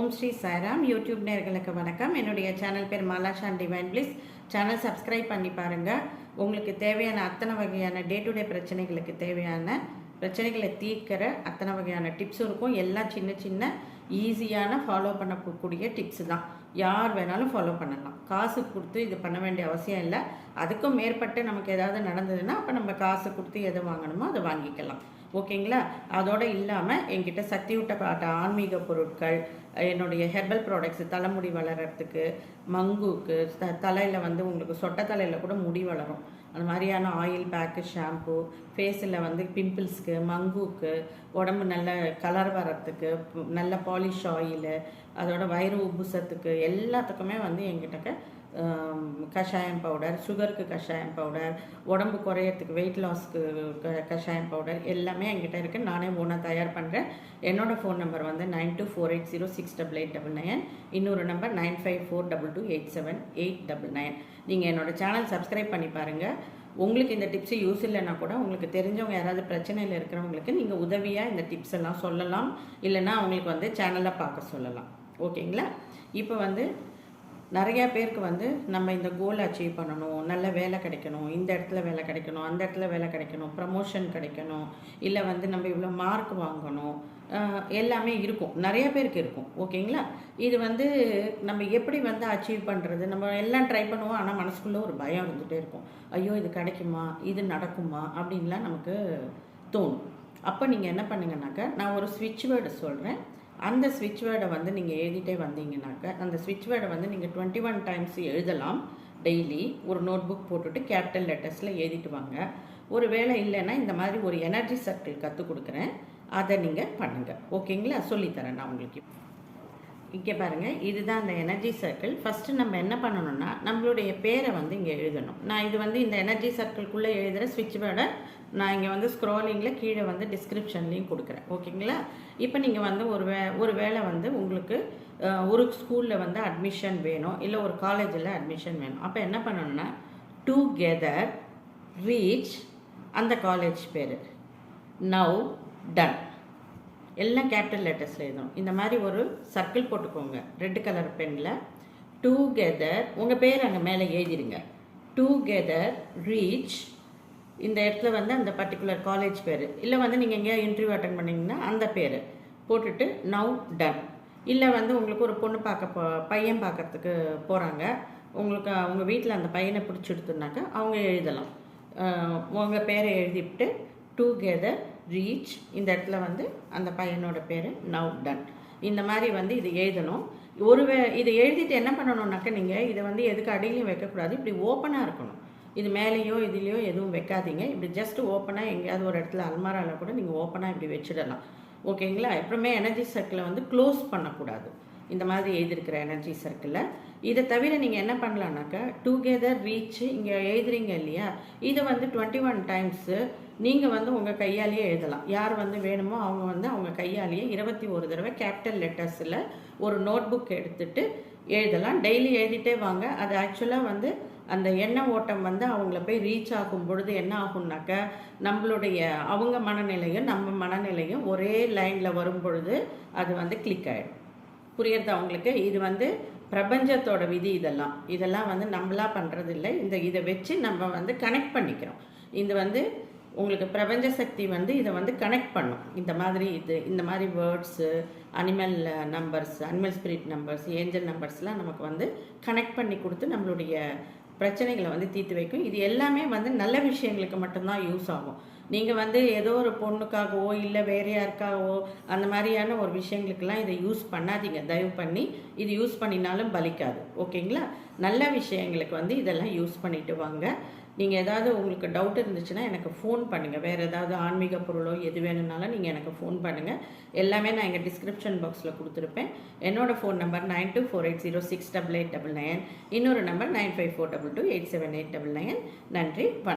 ஓம் Sri Sairam. YouTube நேர்களுக்கு வணக்கம். என்னுடைய சேனல் பேர் மாலாஷான் டிவைன் ப்ளீஸ். சேனல் சப்ஸ்கிரைப் பண்ணி பாருங்கள் உங்களுக்கு தேவையான அத்தனை வகையான டே டு டே பிரச்சனைகளுக்கு தேவையான பிரச்சனைகளை தீர்க்கிற அத்தனை வகையான டிப்ஸும் இருக்கும். எல்லாம் சின்ன சின்ன ஈஸியான ஃபாலோ பண்ணக்கூடிய டிப்ஸ் தான். யார் வேணாலும் ஃபாலோ பண்ணலாம். காசு கொடுத்து இது பண்ண வேண்டிய அவசியம் இல்லை. அதுக்கும் மேற்பட்டு நமக்கு ஏதாவது நடந்ததுன்னா அப்போ நம்ம காசு கொடுத்து எது வாங்கணுமோ அதை வாங்கிக்கலாம். ஓகேங்களா? அதோடு இல்லாமல் என்கிட்ட சக்தி விட்ட காட்ட ஆன்மீக பொருட்கள் என்னுடைய ஹெர்பல் ப்ராடக்ட்ஸ் தலைமுடி வளர்கிறதுக்கு மங்குக்கு த தலையில் வந்து உங்களுக்கு சொட்ட தலையில் கூட முடி வளரும். அந்த மாதிரியான ஆயில் பேக்கு ஷாம்பு ஃபேஸில் வந்து பிம்பிள்ஸ்க்கு மங்குக்கு உடம்பு நல்ல கலர் வர்றதுக்கு நல்ல பாலிஷ் ஆயிலு அதோட வயிறு உப்புசத்துக்கு எல்லாத்துக்குமே வந்து எங்கிட்டக்க கஷாயம் பவுடர் சுகருக்கு கஷாயம் பவுடர் உடம்பு குறையறதுக்கு வெயிட் லாஸ்க்கு க கஷாயம் பவுடர் எல்லாமே என்கிட்ட இருக்குது நானே ஓனாக தயார் பண்ணுறேன் என்னோடய ஃபோன் நம்பர் வந்து nine two four eight zero six double eight double nine இன்னொரு number nine five four double two eight seven eight double nine நீங்கள் என்னோடய சேனல் சப்ஸ்கிரைப் பண்ணி பாருங்கள் உங்களுக்கு இந்த டிப்ஸு யூஸ் இல்லைன்னா கூட உங்களுக்கு தெரிஞ்சவங்க யாராவது பிரச்சனையில் இருக்கிறவங்களுக்கு நீங்கள் உதவியாக இந்த டிப்ஸ் எல்லாம் சொல்லலாம். இல்லைன்னா அவங்களுக்கு வந்து சேனலில் பார்க்க சொல்லலாம். ஓகேங்களா இப்போ வந்து நிறையா பேருக்கு வந்து நம்ம இந்த கோல் அச்சீவ் பண்ணணும் நல்ல வேலை கிடைக்கணும் இந்த இடத்துல வேலை கிடைக்கணும் அந்த இடத்துல வேலை கிடைக்கணும் ப்ரமோஷன் கிடைக்கணும் இல்லை வந்து நம்ம இவ்வளோ மார்க் வாங்கணும் எல்லாமே இருக்கும். நிறைய பேருக்கு இருக்கும். ஓகேங்களா? இது வந்து நம்ம எப்படி வந்து அச்சீவ் பண்ணுறது நம்ம எல்லாம் ட்ரை பண்ணுவோம் ஆனால் மனசுக்குள்ளே ஒரு பயம் இருந்துகிட்டே இருக்கும். ஐயோ இது கிடைக்குமா? இது நடக்குமா? அப்படின்லாம் நமக்கு தோணும். அப்போ நீங்கள் என்ன பண்ணுங்கனாக்கா நான் ஒரு ஸ்விட்ச் வேர்டு சொல்கிறேன் அந்த ஸ்விட்ச் வேர்டை வந்து நீங்கள் எழுதிட்டே வந்தீங்கன்னாக்க அந்த ஸ்விட்ச் வேர்டை வந்து நீங்கள் டுவெண்ட்டி ஒன் டைம்ஸ் எழுதலாம். டெய்லி ஒரு நோட் புக் போட்டுட்டு கேபிட்டல் லெட்டர்ஸில் எழுதிட்டு வாங்க. ஒரு வேலை இல்லைன்னா இந்த மாதிரி ஒரு எனர்ஜி சர்க்கிள் கற்றுக் கொடுக்குறேன். அதை நீங்கள் பண்ணுங்கள் ஓகேங்களா சொல்லித்தரேன் நான் உங்களுக்கு. இங்கே பாருங்கள் இதுதான் அந்த எனர்ஜி சர்க்கிள் ஃபஸ்ட்டு நம்ம என்ன பண்ணணும்னா நம்மளுடைய பேரை வந்து இங்கே எழுதணும். நான் இது வந்து இந்த எனர்ஜி சர்க்கிள்குள்ளே எழுதுகிற ஸ்விட்ச் பேர்டை நான் இங்கே வந்து ஸ்க்ரோலிங்கில் கீழே வந்து டிஸ்கிரிப்ஷன்லேயும் கொடுக்குறேன். ஓகேங்களா இப்போ நீங்கள் வந்து ஒரு வே ஒரு வேளை வந்து உங்களுக்கு ஒரு ஸ்கூலில் வந்து அட்மிஷன் வேணும் இல்லை ஒரு காலேஜில் அட்மிஷன் வேணும். அப்போ என்ன பண்ணணும்னா டுகெதர் ரீச் அந்த காலேஜ் பேர். நவ் டன் எல்லாம் கேபிட்டல் லெட்டர்ஸில் எழுதணும். இந்த மாதிரி ஒரு சர்க்கிள் போட்டுக்கோங்க. ரெட் கலர் பெனில் டூகெதர் உங்கள் பேர் அங்கே மேலே எழுதிடுங்க டூகெதர் ரீச் இந்த இடத்துல வந்து அந்த பர்டிகுலர் காலேஜ் பேர். இல்லை வந்து நீங்கள் எங்கேயா இன்டர்வியூ அட்டன் பண்ணிங்கன்னா அந்த பேர். போட்டுட்டு நவ் டன் இல்லை வந்து உங்களுக்கு ஒரு பொண்ணு பார்க்க போ பையன் பார்க்கறதுக்கு போகிறாங்க உங்களுக்கு அவங்க வீட்டில் அந்த பையனை பிடிச்சி பிடிச்சிடுத்துனாக்கா அவங்க எழுதலாம். உங்கள் பேரை எழுதிவிட்டு டூகெதர் ரீச் இந்த இடத்துல வந்து அந்த பையனோட பேர் நவ் டன் இந்த மாதிரி வந்து இது எழுதணும். ஒரு வே இதை எழுதிட்டு என்ன பண்ணணும்னாக்கா நீங்கள் இதை வந்து எதுக்கு அடியிலையும் வைக்கக்கூடாது. இப்படி ஓப்பனாக இருக்கணும். இது மேலேயோ இதுலேயோ எதுவும் வைக்காதீங்க. இப்படி ஜஸ்ட் ஓப்பனாக எங்கேயாவது ஒரு இடத்துல அல்மாராவில் கூட நீங்கள் ஓப்பனாக இப்படி வச்சிடலாம். ஓகேங்களா எப்பவுமே எனர்ஜி சர்க்கிளை வந்து க்ளோஸ் பண்ணக்கூடாது. இந்த மாதிரி எழுதியிருக்கிற எனர்ஜி சர்க்கிளை இதை தவிர நீங்கள் என்ன பண்ணலான்னாக்கா டுகெதர் ரீச் இங்கே எழுதுறீங்க இல்லையா? இதை வந்து டுவெண்ட்டி ஒன் டைம்ஸு நீங்கள் வந்து உங்கள் கையாலேயே எழுதலாம். யார் வந்து வேணுமோ அவங்க வந்து அவங்க கையாலேயே இருபத்தி ஒரு தடவை கேபிட்டல் லெட்டர்ஸில் ஒரு நோட் புக் எடுத்துகிட்டு எழுதலாம். டெய்லி எழுதிட்டே வாங்க. அது ஆக்சுவலாக வந்து அந்த எண்ண ஓட்டம் வந்து அவங்கள போய் ரீச் ஆகும் பொழுது என்ன ஆகும்னாக்க நம்மளுடைய அவங்க மனநிலையும் நம்ம மனநிலையும் ஒரே லைனில் வரும் பொழுது அது வந்து கிளிக் ஆகிடும் புரியுறது அவங்களுக்கு இது வந்து பிரபஞ்சத்தோட விதி இதெல்லாம். இதெல்லாம் வந்து நம்மளா பண்ணுறது இல்லை இந்த இதை வச்சு நம்ம வந்து கனெக்ட் பண்ணிக்கிறோம். இது வந்து உங்களுக்கு பிரபஞ்ச சக்தி வந்து இதை வந்து கனெக்ட் பண்ணும். இந்த மாதிரி இது இந்த மாதிரி words animal numbers animal spirit numbers angel நம்பர்ஸ்லாம் நமக்கு வந்து கனெக்ட் பண்ணி கொடுத்து நம்மளுடைய பிரச்சனைகளை வந்து தீர்த்து வைக்கும். இது எல்லாமே வந்து நல்ல விஷயங்களுக்கு மட்டும்தான் யூஸ் ஆகும். நீங்கள் வந்து ஏதோ ஒரு பொண்ணுக்காகவோ இல்லை வேற யாருக்காகவோ அந்த மாதிரியான ஒரு விஷயங்களுக்கெல்லாம் இதை யூஸ் பண்ணாதீங்க. தயவு பண்ணி இது யூஸ் பண்ணினாலும் பலிக்காது. ஓகேங்களா? நல்ல விஷயங்களுக்கு வந்து இதெல்லாம் யூஸ் பண்ணிட்டு வாங்க. நீங்கள் ஏதாவது உங்களுக்கு டவுட் இருந்துச்சுன்னா எனக்கு ஃபோன் பண்ணுங்கள் வேறு ஏதாவது ஆன்மீக பொருளோ எது வேணும்னாலும் நீங்கள் எனக்கு ஃபோன் பண்ணுங்கள் எல்லாமே நான் எங்கள் டிஸ்கிரிப்ஷன் பாக்ஸில் கொடுத்துருப்பேன். என்னோடய phone number nine two four eight zero six double eight double nine இன்னொரு number nine five four double two eight seven eight double nine நன்றி.